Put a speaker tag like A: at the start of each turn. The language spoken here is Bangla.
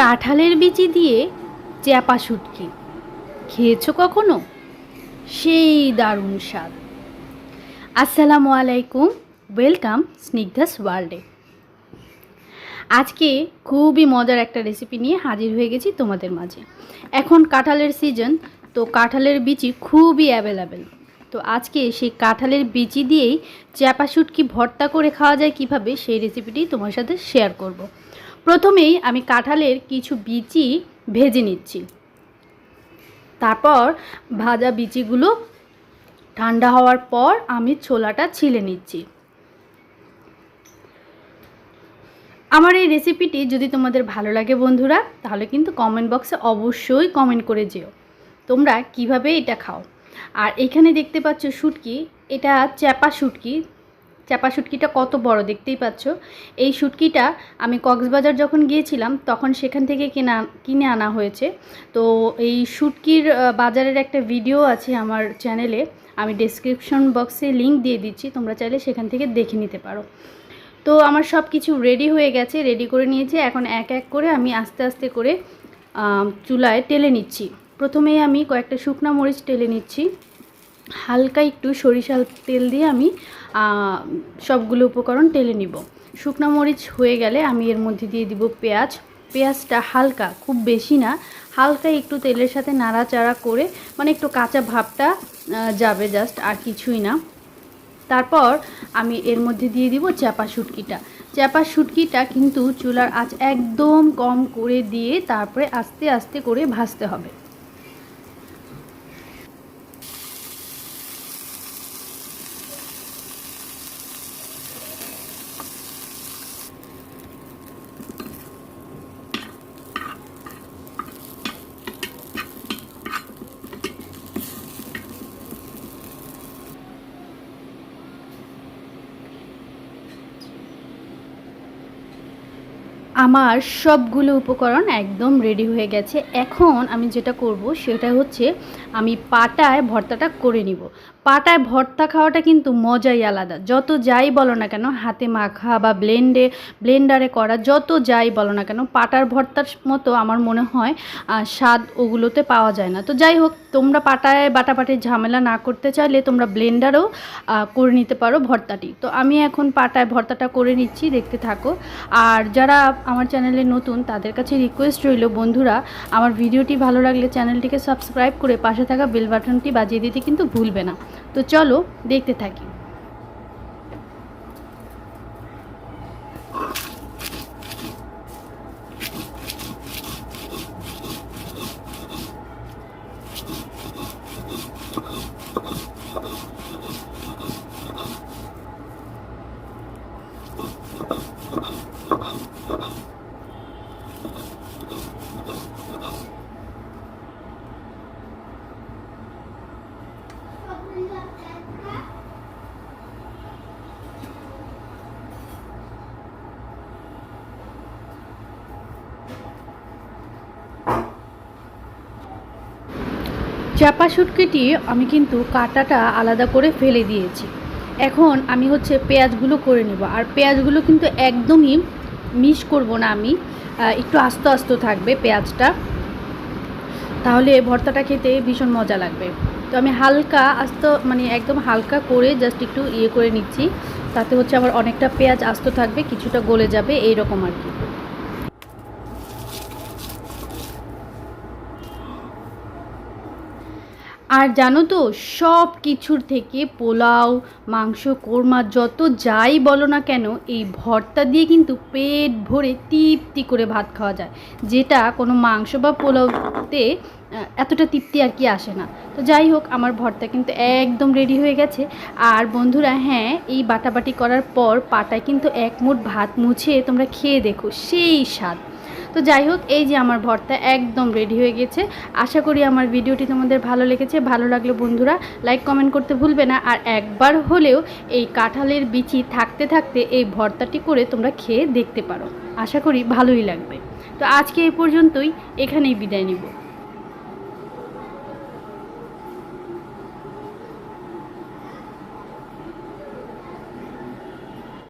A: কাঁঠালের বিচি দিয়ে চ্যাপা শুটকি। খেয়েছো কখনো? সেই দারুণ স্বাদ। আসসালামু আলাইকুম, ওয়েলকাম স্নিগ্ধাস ওয়ার্ল্ডে। আজকে খুবই মজার একটা রেসিপি নিয়ে হাজির হয়ে গেছি তোমাদের মাঝে। এখন কাঁঠালের সিজন, তো কাঁঠালের বিচি খুবই অ্যাভেলেবেল। তো আজকে সেই কাঁঠালের বিচি দিয়েই চ্যাপা শুটকি ভর্তা করে খাওয়া যায় কীভাবে, সেই রেসিপিটি তোমার সাথে শেয়ার করব। প্রথমেই আমি কাঁঠালের কিছু বিচি ভেজে নিচ্ছি। তারপর ভাজা বিচিগুলো ঠান্ডা হওয়ার পর আমি ছোলাটা ছিলে নিচ্ছি। আমার এই রেসিপিটি যদি তোমাদের ভালো লাগে বন্ধুরা, তাহলে কিন্তু কমেন্ট বক্সে অবশ্যই কমেন্ট করে যেও। তোমরা কীভাবে এটা খাও? আর এখানে দেখতে পাচ্ছ শুটকি, এটা চ্যাপা শুটকি চাপা শুটকিটা কত বড় দেখতেই পাচ্ছ। এই শুটকিটা আমি কক্সবাজার যখন গিয়েছিলাম, তখন সেখান থেকে কেনা, কিনে আনা হয়েছে। তো এই শুটকির বাজারের একটা ভিডিও আছে আমার চ্যানেলে, আমি ডেসক্রিপশন বক্সে লিংক দিয়ে দিচ্ছি, তোমরা চাইলে সেখান থেকে দেখে নিতে পারো। তো আমার সব কিছু রেডি হয়ে গেছে রেডি করে নিয়েছি, এখন এক এক করে আমি আস্তে আস্তে করে চুলায় টেলে নিচ্ছি। প্রথমেই আমি কয়েকটা শুকনো মরিচ টেলে নিচ্ছি। হালকা একটু সরিষার তেল দিয়ে আমি সবগুলো উপকরণ টেলে নিব। শুকনো মরিচ হয়ে গেলে আমি এর মধ্যে দিয়ে দিব পেঁয়াজ। পেঁয়াজটা হালকা, খুব বেশি না, হালকা একটু তেলের সাথে নাড়াচাড়া করে মানে একটু কাঁচা ভাবটা যাবে জাস্ট আর কিছুই না। তারপর আমি এর মধ্যে দিয়ে দিব চাপা শুটকিটা। চাপা শুটকিটা কিন্তু চুলার আঁচ একদম কম করে দিয়ে তারপরে আস্তে আস্তে করে ভাজতে হবে। আমার সবগুলো উপকরণ একদম রেডি হয়ে গেছে। এখন আমি যেটা করব, সেটা হচ্ছে আমি পাটায় ভর্তাটা করে নিব। পাটায় ভর্তা খাওয়াটা কিন্তু মজাই আলাদা। যত যাই বলো না কেন, হাতে মাখা বা ব্লেন্ডে ব্লেন্ডারে করা, যত যাই বলো না কেন, পাটার ভর্তার মতো আমার মনে হয় স্বাদ ওগুলোতে পাওয়া যায় না। তো যাই হোক, তোমরা পাটায় বাটাপাটির ঝামেলা না করতে চাইলে তোমরা ব্লেন্ডারও করে নিতে পারো ভর্তাটি। তো আমি এখন পাটায় ভর্তাটা করে নিচ্ছি, দেখতে থাকো। আর যারা আমার চ্যানেলে নতুন, তাদের কাছে রিকোয়েস্ট রইল, বন্ধুরা, আমার ভিডিওটি ভালো লাগলে চ্যানেলটিকে সাবস্ক্রাইব করে পাশে থাকা বেল বাটনটি বাজিয়ে দিতে কিন্তু ভুলবে না। তো চলো দেখতে থাকি। চাপা শুটকিটি আমি কিন্তু কাঁটাটা আলাদা করে ফেলে দিয়েছি। এখন আমি হচ্ছে পেঁয়াজগুলো করে নেব। আর পেঁয়াজগুলো কিন্তু একদমই মিস করব না আমি। একটু আস্তে আস্তে থাকবে পেঁয়াজটা। তাহলে ভর্তাটা খেতে ভীষণ মজা লাগবে। তো আমি হালকা আস্ত মানে একদম হালকা করে জাস্ট একটু ইয়ে করে নিচ্ছি। তাতে হচ্ছে আমার অনেকটা পেঁয়াজ আস্ত থাকবে, কিছুটা গলে যাবে এই রকম আর কি। আর জানো তো, সব কিছুর থেকে পোলাও, মাংস, কোরমা, যত যাই বলো না কেন, এই ভর্তা দিয়ে কিন্তু পেট ভরে তৃপ্তি করে ভাত খাওয়া যায়। যেটা কোনো মাংস বা পোলাওতে এতটা তৃপ্তি আর কি আসে না। তো যাই হোক, আমার ভর্তা কিন্তু একদম রেডি হয়ে গেছে। আর বন্ধুরা হ্যাঁ এই বাটাবাটি করার পর পাটায় কিন্তু এক মুঠ ভাত মুছে তোমরা খেয়ে দেখো, সেই স্বাদ। তো যাই হোক, এই যে আমার ভর্তা একদম রেডি হয়ে গেছে। আশা করি আমার ভিডিওটি তোমাদের ভালো লেগেছে। ভালো লাগলে বন্ধুরা লাইক কমেন্ট করতে ভুলবে না। আর একবার হলেও এই কাঁঠালের বিচি থাকতে থাকতে এই ভর্তাটি করে তোমরা খেয়ে দেখতে পারো। আশা করি ভালোই লাগবে। তো আজকে এই পর্যন্তই। এখানেই বিদায় নিব।